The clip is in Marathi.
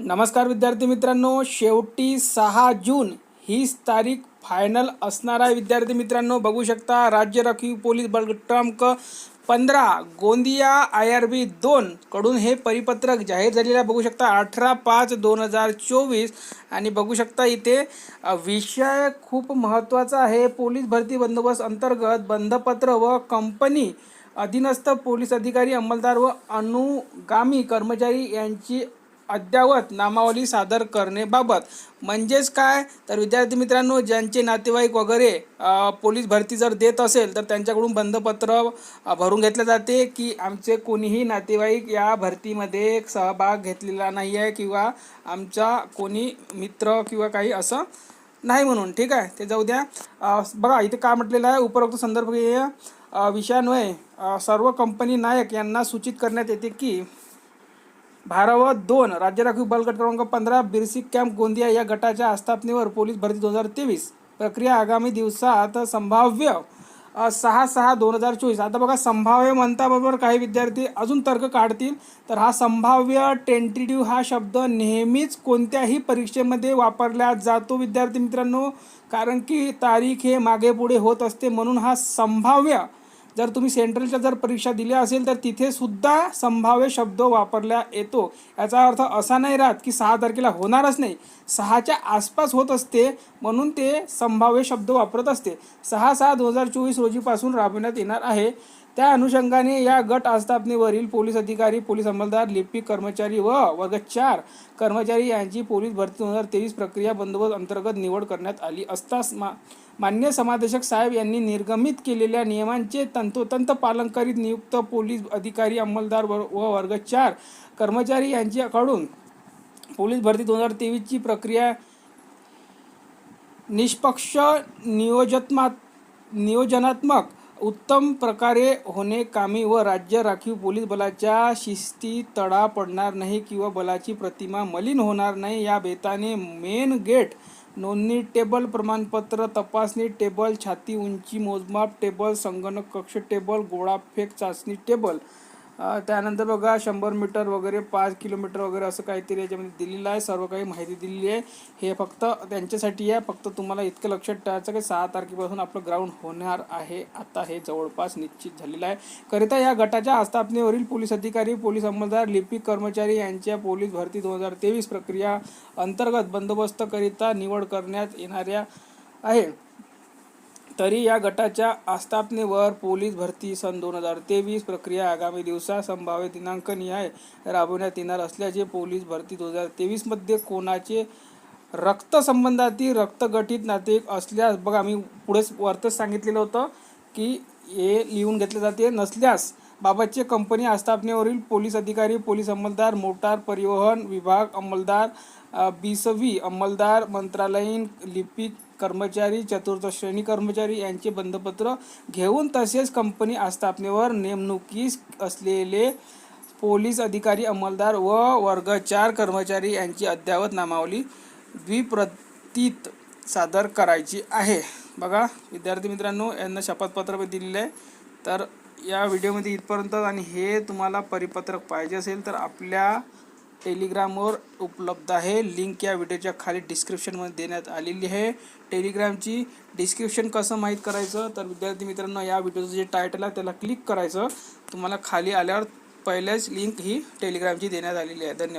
नमस्कार विद्यार्थी मित्रांनो शेवटी सहा जून हीच तारीख फायनल असणार आहे. विद्यार्थी मित्रांनो बघू शकता राज्य राखीव पोलीस बल क्रमांक पंधरा गोंदिया आय आर बी दोन कडून हे परिपत्रक जाहीर झालेलं आहे. बघू शकता अठरा पाच दोन हजार चोवीस आणि बघू शकता इथे विषय खूप महत्त्वाचा आहे. पोलीस भरती बंदोबस्त अंतर्गत बंधपत्र व कंपनी अधीनस्थ पोलीस अधिकारी अंमलदार व अनुगामी कर्मचारी यांची अद्ययावत नामावली सादर करणेबाबत म्हणजेच काय? तर विद्यार्थी मित्रांनो ज्यांचे नातेवाईक वगैरे पोलीस भरती जर देत असेल तर त्यांच्याकडून बंधपत्र भरून घेतले जाते की आमचे कोणीही नातेवाईक या भरतीमध्ये सहभाग घेतलेला नाही आहे किंवा आमचा कोणी मित्र किंवा काही असं नाही म्हणून. ठीक आहे? ते जाऊ द्या. बघा इथे काय म्हटलेलं आहे? उपरोक्त संदर्भ अ, विषयान्वये सर्व कंपनी नायक यांना सूचित करण्यात येते की भारावत दोन. राज्य राखीव बल गट क्रमांक पंधरा बिरसिक कॅम्प गोंदिया या गटाच्या आस्थापनेवर पोलीस भरती दोन हजार तेवीस. प्रक्रिया आगामी दिवसात संभाव्य सहा सहा दोन हजार चोवीस. आता बघा संभाव्य म्हणताबरोबर काही विद्यार्थी अजून तर्क काढतील. तर हा संभाव्य टेंटेटिव्ह हा शब्द नेहमीच कोणत्याही परीक्षेमध्ये वापरला जातो विद्यार्थी मित्रांनो. कारण की तारीख हे मागे पुढे होत असते म्हणून हा संभाव्य जर तुम्ही सेंट्रलच्या जर परीक्षा दिल्या असेल तर तिथे सुद्धा संभाव्य शब्द वापरला येतो. याचा अर्थ असा नाही राहत की सहा तारखेला होणारच नाही. सहाच्या आसपास होत असते म्हणून ते संभाव्य शब्द वापरत असते. सहा सहा दोन हजार चोवीस रोजीपासून राबविण्यात येणार आहे. त्या अनुषंगाने या गट आस्थापनेवरील पोलीस अधिकारी पोलीस अंमलदार लिपिक कर्मचारी व वर्ग चार कर्मचारी यांची पोलीस भरती दोन हजार तेवीस प्रक्रिया बंदोबस्त अंतर्गत निवड करण्यात आली असता मा मान्य समादेशक साहेब यांनी निर्गमित केलेल्या नियमांचे तंतोतंत पालन करीत नियुक्त पोलीस अधिकारी अंमलदार व वर्ग चार कर्मचारी यांच्याकडून पोलीस भरती दोन हजार तेवीसची प्रक्रिया निष्पक्ष नियोजत्मा नियोजनात्मक उत्तम प्रकारे होणे कामी व राज्य राखीव पोलीस बलाच्या शिस्ती तडा पडणार नाही किंवा बलाची प्रतिमा मलिन होणार नाही या बेताने मेन गेट नोंदणी टेबल प्रमाणपत्र तपासणी टेबल छाती उंची मोजमाप टेबल संगणक कक्ष टेबल गोळाफेक चाचणी टेबल त्यानंतर बघा शंभर मीटर वगैरे पाच किलोमीटर वगैरे असं काहीतरी याच्यामध्ये दिलेलं आहे. सर्व काही माहिती दिलेली आहे. हे फक्त त्यांच्यासाठी आहे. फक्त तुम्हाला इतकं लक्षात ठेवायचं की सहा तारखेपासून आपलं ग्राउंड होणार आहे. आता हे जवळपास निश्चित झालेलं आहे. करिता या गटाच्या आस्थापनेवरील पोलीस अधिकारी पोलीस अंमलदार लिपिक कर्मचारी यांच्या पोलीस भरती दोन हजार तेवीस प्रक्रिया अंतर्गत बंदोबस्तकरिता निवड करण्यात येणाऱ्या आहे. तरी या गटाच्या आस्थापनेवर पोलीस भरती सन दोन हजार तेवीस प्रक्रिया आगामी दिवसात संभाव्य दिनांक निहाय राबवण्यात येणार असल्याचे पोलीस भरती दोन हजार तेवीसमध्ये कोणाचे रक्तसंबंधातील रक्तगठीत नातेवाईक असल्यास बघा मी पुढेच वरतच सांगितलेलं होतं की हे लिहून घेतले जाते. नसल्यास बाबतचे कंपनी आस्थापनेवरील पोलीस अधिकारी पोलीस अंमलदार मोटार परिवहन विभाग अंमलदार बीसवी अंमलदार मंत्रालयीन लिपिक कर्मचारी चतुर्थ श्रेणी कर्मचारी यांचे बंधपत्र घेऊन तसेच कंपनी आस्थापनेवर नेमणुकीस असलेले पोलीस अधिकारी अंमलदार व वर्ग चार कर्मचारी यांची अद्ययावत नामावली द्विप्रतीत सादर करायची आहे. बघा विद्यार्थी मित्रांनो यांना शपथपत्र पण दिलेलं आहे. तर या व्हिडिओमध्ये इथपर्यंत आणि हे तुम्हाला परिपत्रक पाहिजे असेल तर आपल्या टेलिग्रामवर उपलब्ध आहे. लिंक या व्हिडिओच्या खाली डिस्क्रिप्शनमध्ये देण्यात आलेली आहे. टेलिग्रामची डिस्क्रिप्शन कसं माहीत करायचं? तर विद्यार्थी मित्रांनो या व्हिडिओचं जे टायटल आहे त्याला क्लिक करायचं. तुम्हाला खाली आल्यावर पहिल्याच लिंक ही टेलिग्रामची देण्यात आलेली आहे. धन्यवाद.